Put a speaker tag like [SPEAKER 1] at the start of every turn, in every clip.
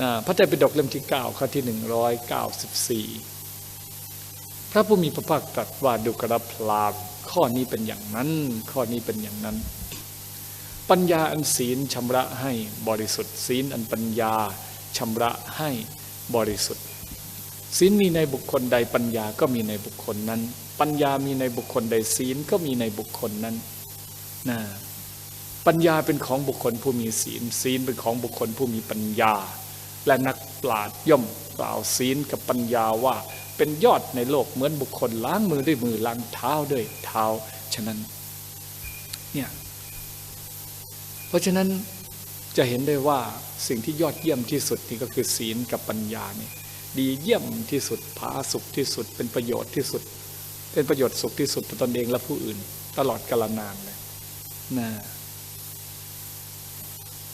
[SPEAKER 1] นะพระไตรปิฎกเล่มที่ 9 ข้อที่ 194 พระผู้มีพระภาคตรัสว่าดุกระพราข้อนี้เป็นอย่างนั้น ข้อนี้เป็นอย่างนั้น ปัญญาอันศีลชำระให้บริสุทธิ์ศีลอันปัญญาชำระให้บริสุทธิ์ศีลมีในบุคคลใดปัญญาก็มีในบุคคลนั้น ปัญญามีในบุคคลใดศีลก็มีในบุคคลนั้นนะปัญญาเป็นของบุคคลผู้มีศีล ศีลเป็นของบุคคลผู้มีปัญญา และนักปราชญ์ย่อมกล่าวศีลกับปัญญาว่าเป็นยอดในโลกเหมือนบุคคลล้างมือด้วยมือล้างเท้าด้วยเท้า ฉะนั้นเนี่ยเพราะฉะนั้นจะเห็นได้ว่าสิ่งที่ยอดเยี่ยมที่สุดนี่ก็คือศีลกับปัญญานี่ดีเยี่ยมที่สุดผาสุขที่สุด เป็นประโยชน์ที่สุด เป็นประโยชน์สุขที่สุดต่อตนเองและผู้อื่น ตลอดกาลนานเลยนะ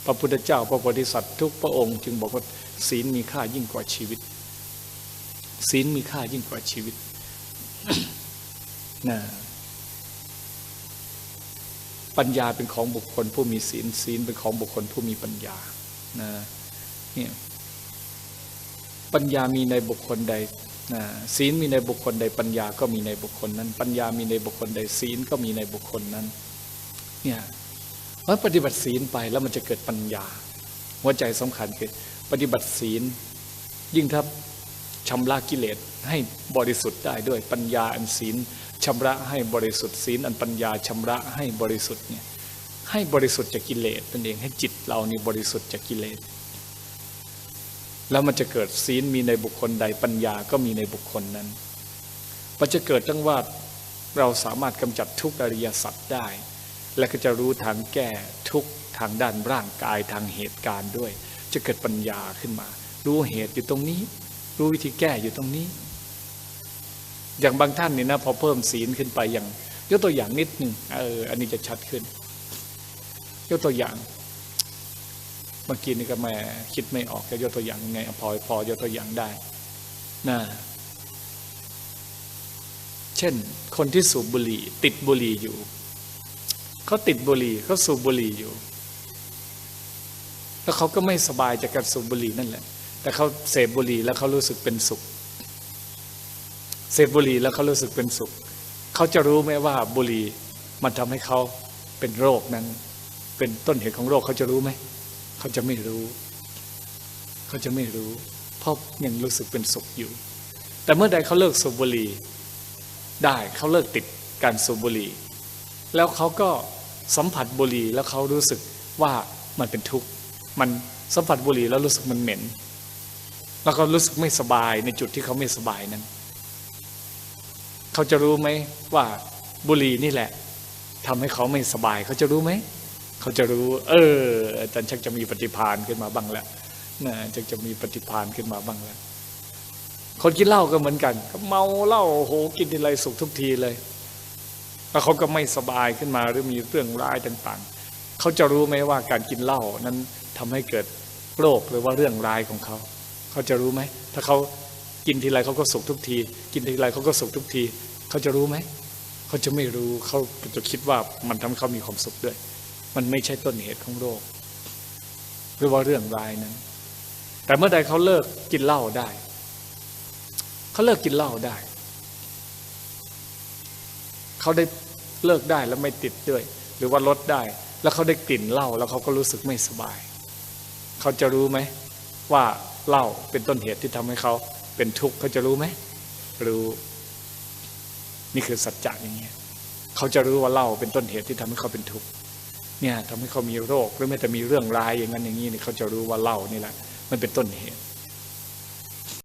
[SPEAKER 1] พระพุทธเจ้าพระโพธิสัตว์ทุกพระองค์จึงบอกว่าศีลมีค่ายิ่งกว่าชีวิต ศีลมีค่ายิ่งกว่าชีวิตนะปัญญาเป็นของบุคคลผู้มีศีล ศีลเป็นของบุคคลผู้มีปัญญานะเนี่ยปัญญามีในบุคคลใดนะศีลมีในบุคคลใดปัญญาก็มีในบุคคลนั้น ปัญญามีในบุคคลใดศีลก็มีในบุคคลนั้น เนี่ย มื่อปฏิบัติศีลไปแล้วมันจะเกิดปัญญา หัวใจสำคัญคือปฏิบัติศีล ยิ่งถ้าชำระกิเลสให้บริสุทธิ์ได้ด้วยปัญญาอันศีลชำระให้บริสุทธิ์ศีลอันปัญญาชำระให้บริสุทธิ์เนี่ยให้บริสุทธิ์จากกิเลสนั่นเองให้จิตเรานี่บริสุทธิ์จากกิเลสแล้วมันจะเกิดศีลมีในบุคคลใดปัญญาก็มีในบุคคลนั้นมันจะเกิดทั้งว่าเราสามารถกำจัดทุกอริยสัจได้ และก็จะรู้ทางแก้ทุกทางด้านร่างกายทางเหตุการณ์ด้วย จะเกิดปัญญาขึ้นมา รู้เหตุอยู่ตรงนี้ รู้วิธีแก้อยู่ตรงนี้ อย่างบางท่านนี่นะพอเพิ่มศีลขึ้นไปอย่างยกตัวอย่างนิดหนึ่งเอออันนี้จะชัดขึ้น ยกตัวอย่างเมื่อกี้นี่ก็แม่คิดไม่ออกจะยกตัวอย่างยังไงพอพอยกตัวอย่างได้นะเช่น คนที่สูบบุหรี่ ติดบุหรี่อยู่ เขาติดบุหรี่เขาสูบบุหรี่อยู่ แล้วเขาก็ไม่สบายจากการสูบบุหรี่นั่นแหละ แต่เขาเสพบุหรี่แล้วเขารู้สึกเป็นสุข เสพบุหรี่แล้วเขารู้สึกเป็นสุข เขาจะรู้ไหมว่าบุหรี่มันทำให้เขาเป็นโรคนั้น เป็นต้นเหตุของโรคเขาจะรู้ไหม เขาจะไม่รู้ เขาจะไม่รู้ เพราะยังรู้สึกเป็นสุขอยู่ แต่เมื่อใดเขาเลิกสูบบุหรี่ได้เขาเลิกติดการสูบบุหรี่แล้วเขาก็ สัมผัสบุหรี่แล้วเขารู้สึกว่ามันเป็นทุกข์มันสัมผัสบุหรี่แล้วรู้สึกมันเหม็น แล้วเขารู้สึกไม่สบายในจุดที่เขาไม่สบายนั้น เขาจะรู้ไหมว่าบุหรี่นี่แหละทำให้เขาไม่สบาย เขาจะรู้ไหมเขาจะรู้ เอออาจารย์ชักจะมีปฏิพานขึ้นมาบ้างแล้วนะชักจะมีปฏิพานขึ้นมาบ้างแล้วคนกินเหล้าก็เหมือนกัน ก็เมาเหล้าโหกินทีไรสุขทุกทีเลย แล้วเขาก็ไม่สบายขึ้นมาหรือมีเรื่องร้ายต่างๆ เขาจะรู้ไหมว่าการกินเหล้านั้นทำให้เกิดโรคหรือว่าเรื่องร้ายของเขา เขาจะรู้ไหม ถ้าเขากินทีไรเขาก็สุขทุกที กินทีไรเขาก็สุขทุกที เขาจะรู้ไหม เขาจะไม่รู้ เขาจะคิดว่ามันทำให้เขามีความสุขด้วย มันไม่ใช่ต้นเหตุของโรค หรือว่าเรื่องร้ายนั้น แต่เมื่อใดเขาเลิกกินเหล้าได้ เขาเลิกกินเหล้าได้ เขาได้เลิกได้แล้วไม่ติดด้วย หรือว่าลดได้ แล้วเขาได้กลิ่นเหล้าแล้วเขาก็รู้สึกไม่สบาย เขาจะรู้ไหมว่าเหล้าเป็นต้นเหตุที่ทำให้เขาเป็นทุกข์เขาจะรู้ไหมรู้นี่คือสัจจะอย่างเงี้ยเขาจะรู้ว่าเหล้าเป็นต้นเหตุที่ทำให้เขาเป็นทุกข์เนี่ยทำให้เขามีโรคหรือแม้แต่มีเรื่องร้ายอย่างนั้นอย่างนี้เนี่ยเขาจะรู้ว่าเหล้านี่แหละ มันเป็นต้นเหตุ